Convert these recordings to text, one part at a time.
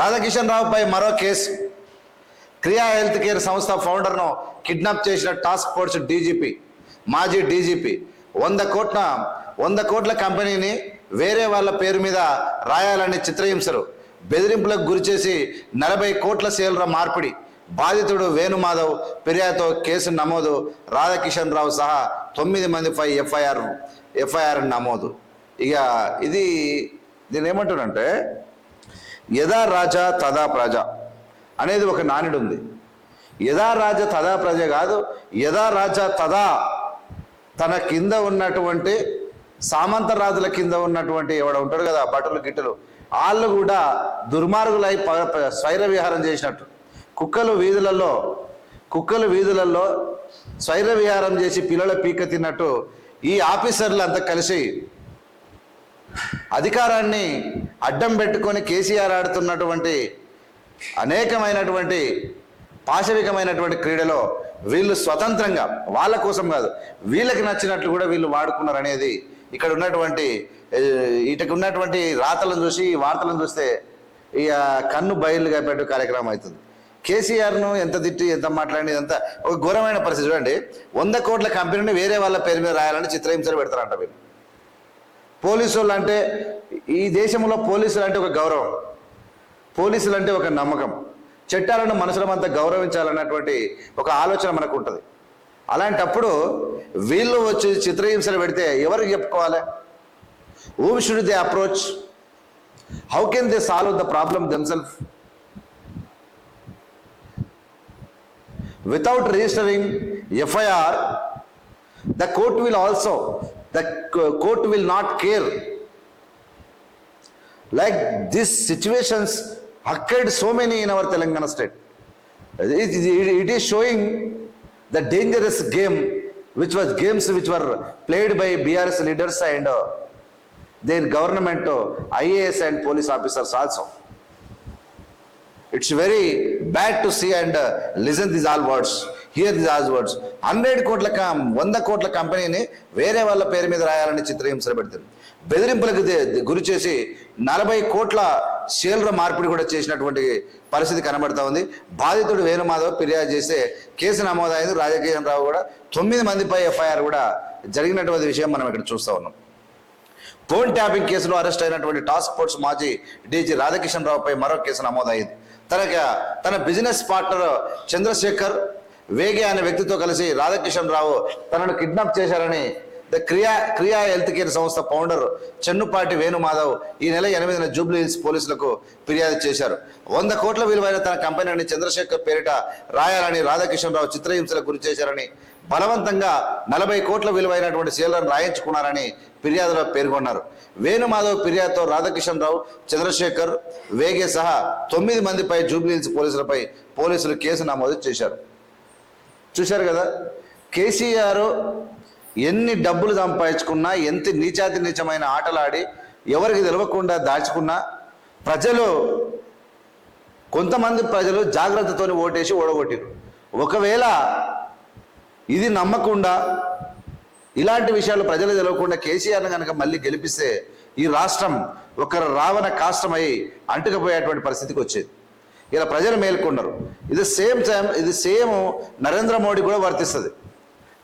రాధాకిషన్ రావుపై మరో కేసు. క్రియా హెల్త్ కేర్ సంస్థ ఫౌండర్ను కిడ్నాప్ చేసిన టాస్క్ ఫోర్స్ డీజీపీ మాజీ డీజీపీ వంద కోట్ల వంద కోట్ల కంపెనీని వేరే వాళ్ళ పేరు మీద రాయాలని చిత్రహింసలు బెదిరింపులకు గురిచేసి నలభై కోట్ల సేలర మార్పిడి బాధితుడు వేణుమాధవ్ ఫిర్యాదుతో కేసు నమోదు రాధాకిషన్ రావు సహా తొమ్మిది మందిపై ఎఫ్ఐఆర్ ఎఫ్ఐఆర్ నమోదు. ఇక ఇది దీని ఏమంటారంటే యదా రాజా తదా ప్రజ అనేది ఒక నానుడు ఉంది యదా రాజ తదా ప్రజ కాదు యదా రాజా తదా తన కింద ఉన్నటువంటి సామంత రాజుల కింద ఉన్నటువంటి ఎవడ ఉంటాడు కదా బట్టలు గిట్టలు వాళ్ళు కూడా దుర్మార్గులై స్వైర విహారం చేసినట్టు. కుక్కలు వీధులలో కుక్కలు వీధులలో స్వైర విహారం చేసి పిల్లల పీక తిన్నట్టు ఈ ఆఫీసర్లు అంతా కలిసి అధికారాన్ని అడ్డం పెట్టుకొని కేసీఆర్ ఆడుతున్నటువంటి అనేకమైనటువంటి పాశవికమైనటువంటి క్రీడలో వీళ్ళు స్వతంత్రంగా వాళ్ళ కోసం కాదు వీళ్ళకి నచ్చినట్లు కూడా వీళ్ళు వాడుకున్నారు అనేది ఇక్కడ ఉన్నటువంటి ఏ, ఇటకు ఉన్నటువంటి రాతలను చూసి వార్తలను చూస్తే ఇక కన్ను బయలుగా పెట్టే కార్యక్రమం అవుతుంది. కేసీఆర్ను ఎంత తిట్టి ఎంత మాట్లాడి ఎంత ఒక ఘోరమైన పరిస్థితి. చూడండి వంద కోట్ల కంపెనీని వేరే వాళ్ళ పేరు మీద రాయాలని చిత్రహింసలు పెడతారంట వీళ్ళు. పోలీసు వాళ్ళు అంటే ఈ దేశంలో పోలీసులు అంటే ఒక గౌరవం. పోలీసులు అంటే ఒక నమ్మకం. చట్టాలను మనుషులమంతా గౌరవించాలన్నటువంటి ఒక ఆలోచన మనకు ఉంటుంది అలాంటప్పుడు వీళ్ళు వచ్చి చిత్రహింసలు పెడితే ఎవరికి చెప్పుకోవాలి? Whom should they approach how can they solve the problem themself without registering FIR, the court will also, the co- court will not care. Like this situations అక్కడ్ so many in our Telangana state it is showing the dangerous game which was games which were played by BRS leaders and their government IAS and police officers also it's very bad to see and listen this all words here this all words hundred కోట్ల వంద కోట్ల కంపెనీని వేరే వాళ్ళ పేరు మీద రాయాలని చిత్రహింసలు పెడుతుంది. బెదిరింపులకు గురి చేసి నలభై కోట్ల షేర్ల మార్పిడి కూడా చేసినటువంటి పరిస్థితి కనబడతా ఉంది. బాధితుడు వేణుమాధవ్ ఫిర్యాదు చేస్తే కేసు నమోదైంది. రాజకీయం రావు కూడా తొమ్మిది మందిపై ఎఫ్ఐఆర్ కూడా జరిగినటువంటి విషయం మనం ఇక్కడ చూస్తా ఉన్నాం. ఫోన్ ట్యాపింగ్ కేసులో అరెస్ట్ అయినటువంటి టాస్క్ ఫోర్స్ మాజీ డీజీ రాధాకిషన్ రావుపై మరో కేసు నమోదైంది. తనకి తన బిజినెస్ పార్ట్నర్ చంద్రశేఖర్ వేగే అనే వ్యక్తితో కలిసి రాధాకిషన్ రావు తనను కిడ్నాప్ చేశారని the Kriya Kriya health care సంస్థ ఫౌండర్ చెన్నుపాటి వేణుమాధవ్ ఈ నెల ఎనిమిదిన జూబ్లీ హిల్స్ పోలీసులకు ఫిర్యాదు చేశారు. వంద కోట్ల విలువైన తన కంపెనీని చంద్రశేఖర్ పేరిట రాయాలని రాధాకిషన్ రావు చిత్రహింసలకు గురి చేశారని బలవంతంగా నలభై కోట్ల విలువైనటువంటి షేర్లను రాయించుకున్నారని ఫిర్యాదులో పేర్కొన్నారు. వేణుమాధవ్ ఫిర్యాదుతో రాధాకిషన్ రావు చంద్రశేఖర్ వేగే సహా తొమ్మిది మందిపై జూబ్లీహిల్స్ పోలీసులపై పోలీసులు కేసు నమోదు చేశారు. చూశారు కదా? కేసీఆర్ ఎన్ని డబ్బులు సంపాదించుకున్నా ఎంత నీచాతి నీచమైన ఆటలాడి ఎవరికి తెలవకుండా దాచుకున్నా ప్రజలు కొంతమంది ప్రజలు జాగ్రత్తతో ఓటేసి ఓడగొట్టారు. ఒకవేళ ఇది నమ్మకుండా ఇలాంటి విషయాలు ప్రజలు తెలవకుండా కేసీఆర్ను కనుక మళ్ళీ గెలిపిస్తే ఈ రాష్ట్రం ఒక రావణ కాష్టమై అంటుకుపోయేటువంటి పరిస్థితికి వచ్చేది. ఇలా ప్రజలు మేల్కొన్నారు ఇది సేమ్ టైం ఇది సేమ్ నరేంద్ర మోడీ కూడా వర్తిస్తుంది.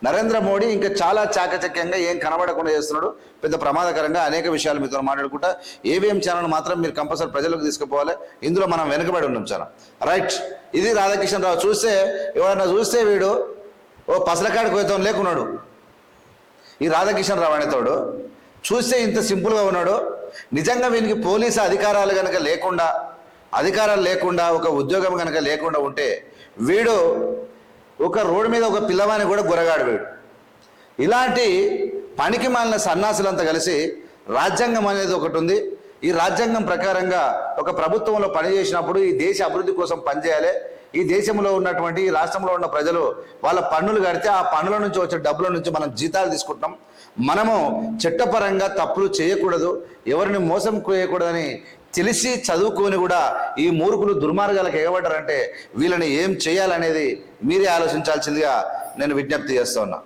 నరేంద్ర మోడీ ఇంకా చాలా చాకచక్యంగా ఏం కనబడకుండా చేస్తున్నాడు. పెద్ద ప్రమాదకరంగా అనేక విషయాలు మీతో మాట్లాడుకుంటా. ఏవిఎం ఛానల్ మాత్రం మీరు కంపల్సరీ ప్రజలకు తీసుకుపోవాలి. ఇందులో మనం వెనుకబడి ఉన్నాం చాలా. రైట్. ఇది రాధాకిషన్ రావు. చూస్తే ఎవరైనా చూస్తే వీడు ఓ పసలకాడికి పోతాం లేకున్నాడు. ఈ రాధాకిషన్ రావు అనేతోడు చూస్తే ఇంత సింపుల్గా ఉన్నాడు. నిజంగా వీనికి పోలీసు అధికారాలు కనుక లేకుండా అధికారాలు లేకుండా ఒక ఉద్యోగం కనుక లేకుండా ఉంటే వీడు ఒక రోడ్డు మీద ఒక పిల్లవాని కూడా గురగాడవేడు ఇలాంటి పనికి మాలిన సన్నాసులంతా కలిసి రాజ్యాంగం అనేది ఒకటి ఉంది. ఈ రాజ్యాంగం ప్రకారంగా ఒక ప్రభుత్వంలో పనిచేసినప్పుడు ఈ దేశ అభివృద్ధి కోసం పనిచేయాలి ఈ దేశంలో ఉన్నటువంటి ఈ రాష్ట్రంలో ఉన్న ప్రజలు వాళ్ళ పన్నులు కడితే ఆ పన్నుల నుంచి వచ్చే డబ్బుల నుంచి మనం జీతాలు తీసుకుంటాం మనము చట్టపరంగా తప్పులు చేయకూడదు. ఎవరిని మోసం చేయకూడదని తెలిసి చదువుకొని కూడా ఈ మూర్ఖులు దుర్మార్గాలకు ఎగబడ్డారంటే వీళ్ళని ఏం చేయాలనేది మీరే ఆలోచించాల్సిందిగా నేను విజ్ఞప్తి చేస్తా